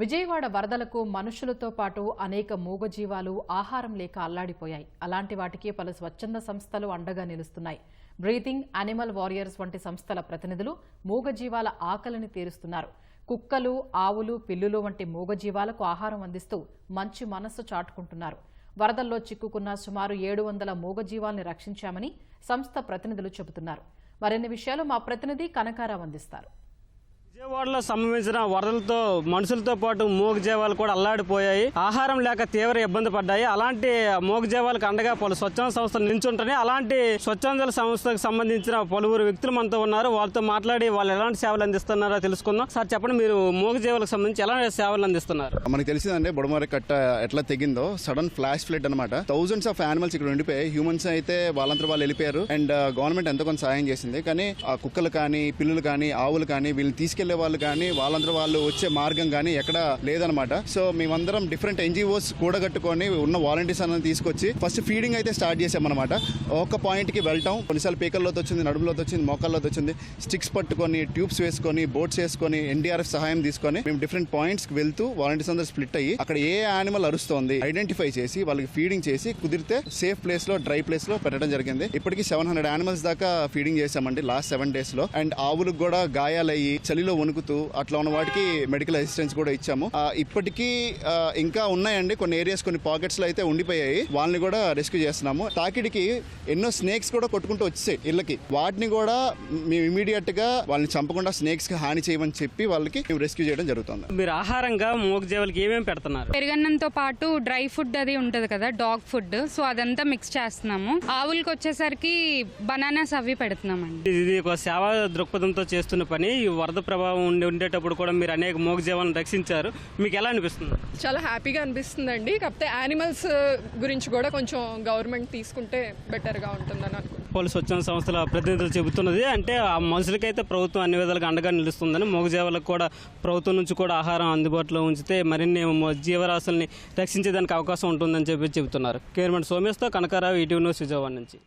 విజయవాడ వరదలకు మనుషులతో పాటు అనేక మూగజీవాలు ఆహారం లేక అల్లాడిపోయాయి. అలాంటి వాటికి పలు స్వచ్ఛంద సంస్థలు అండగా నిలుస్తున్నాయి. బ్రీతింగ్ అనిమల్ వారియర్స్ వంటి సంస్థల ప్రతినిధులు మూగజీవాల ఆకలిని తీరుస్తున్నారు. కుక్కలు ఆవులు పిల్లులు వంటి మూగజీవాలకు ఆహారం అందిస్తూ మంచి మనస్సు చాటుకుంటున్నారు. వరదల్లో చిక్కుకున్న సుమారు ఏడు వందల మూగజీవాల్ని రక్షించామని సంస్థ ప్రతినిధులు చెబుతున్నారు. మరిన్ని విషయాలు మా ప్రతినిధి కనకారావు అందిస్తారు. విజయవాడలో సంభవించిన వరదలతో మనుషులతో పాటు మూగజీవాలు కూడా అల్లాడిపోయాయి. ఆహారం లేక తీవ్ర ఇబ్బంది పడ్డాయి. అలాంటి మూగజీవాలకు అండగా పలు స్వచ్ఛంద సంస్థలు నిల్చుంటున్నాయి. అలాంటి స్వచ్ఛంద సంస్థకు సంబంధించిన పలువురు వ్యక్తులు మనతో ఉన్నారు. వాళ్ళతో మాట్లాడి వాళ్ళు ఎలాంటి సేవలు అందిస్తున్నారో తెలుసుకుందాం. సార్ చెప్పండి మీరు మూగజీవాలకు సంబంధించి ఎలాంటి సేవలు అందిస్తున్నారు? మనకి తెలిసిందండి బుడమరి కట్ట ఎట్లా తెగిందో సడన్ ఫ్లాష్ ఫ్లడ్ అనమాట థౌసండ్స్ ఆఫ్ యానిమల్స్ ఇక్కడ ఉండిపోయాయి. హ్యూమన్స్ అయితే వాళ్ళంతా వాళ్ళు వెళ్ళిపోయారు. అండ్ గవర్నమెంట్ ఎంతో కొంత సాయం చేసింది. కానీ ఆ కుక్కలు కానీ పిల్లులు కానీ ఆవులు కానీ వీళ్ళని తీసుకెళ్ళే వాళ్ళు కానీ వాళ్ళందరూ వాళ్ళు వచ్చే మార్గం కానీ ఎక్కడ లేదనమాట సో మేమందరం డిఫరెంట్ ఎన్జిఓస్ కూడగట్టుకొని ఉన్న వాలంటీర్స్ అనేది తీసుకొచ్చి ఫస్ట్ ఫీడింగ్ అయితే స్టార్ట్ చేసామన్నమాట. ఒక పాయింట్కి వెళ్తాం. కొన్నిసార్లు పీకల్లోకి వచ్చింది నడుములోకి వచ్చింది మోకాల్లోకి వచ్చింది స్టిక్స్ పట్టుకొని ట్యూబ్స్ వేసుకొని బోట్స్ వేసుకొని ఎన్డీఆర్ఎఫ్ సహాయం తీసుకొని మేము డిఫరెంట్ పాయింట్స్కి వెళ్తూ వాలంటీర్స్ అందరూ స్ప్లిట్ అయ్యి అక్కడ ఏ యానిమల్ అరుస్తోంది ఐడెంటిఫై చేసి వాళ్ళకి ఫీడింగ్ చేసి కుదిరితే సేఫ్ ప్లేస్లో డ్రై ప్లేస్లో పెట్టడం జరిగింది. ఇప్పటికి సెవెన్ హండ్రెడ్ యానిమల్స్ దాకా ఫీడింగ్ చేశామండి లాస్ట్ సెవెన్ డేస్లో. అండ్ ఆవులకు కూడా గాయాలయ్యి చలిలో వణుకుతూ అట్లా ఉన్న వాటికి మెడికల్ అసిస్టెన్స్ కూడా ఇచ్చాము. ఇప్పటికీ ఇంకా ఉన్నాయండి. కొన్ని ఏరియాస్ కొన్ని పాకెట్స్లో అయితే ఉండిపోయాయి. వాళ్ళని కూడా రెస్క్యూ చేస్తున్నాము. తాకిడికి ఎన్నో స్నేక్స్ కూడా కొట్టుకుంటూ వచ్చాయి ఇళ్ళకి. వాటిని కూడా మేము ఇమీడియట్గా వాళ్ళని చంపకుండా స్నేక్స్కి హాని చేయమని చెప్పి వాళ్ళకి మేము రెస్క్యూ చేయడం జరుగుతుంది. మీరు ఆహారంగా మూగజీవాలకి ఏమేమి పెడుతున్నారు? పెరుగన్నంతో పాటు డ్రై ఫుడ్ అది ఉంటుంది కదా డాగ్ ఫుడ్. సో అదంతా మిక్స్ చేస్తున్నాము. ఆవులకి వచ్చేసరికి బనానాస్ అవి పెడుతున్నామండి. ఇది ఒక సేవా దృక్పథంతో చేస్తున్న పని. ఈ వరద ప్రభావం ఉండి ఉండేటప్పుడు కూడా మీరు అనేక మూగజీవాలను రక్షించారు. మీకు ఎలా అనిపిస్తుంది? చాలా హ్యాపీగా అనిపిస్తుందండి. కాకపోతే యానిమల్స్ గురించి కూడా కొంచెం గవర్నమెంట్ తీసుకుంటే బెటర్గా ఉంటుందని అనుకుంటున్నాను. పలు స్వచ్ఛంద సంస్థల ప్రతినిధులు చెబుతున్నది. అంటే ఆ మనుషులకైతే ప్రభుత్వం అన్ని విధాలుగా అండగా నిలుస్తుందని మూగజీవాలకు కూడా ప్రభుత్వం నుంచి కూడా ఆహారం అందుబాటులో ఉంచితే మరిన్ని జీవరాశుల్ని రక్షించేదానికి అవకాశం ఉంటుందని చెప్పి చెబుతున్నారు. కేర్మెంట్ సోమేశ్తో కనకారావు ఈటీవీ న్యూస్ విజయవాడ నుంచి.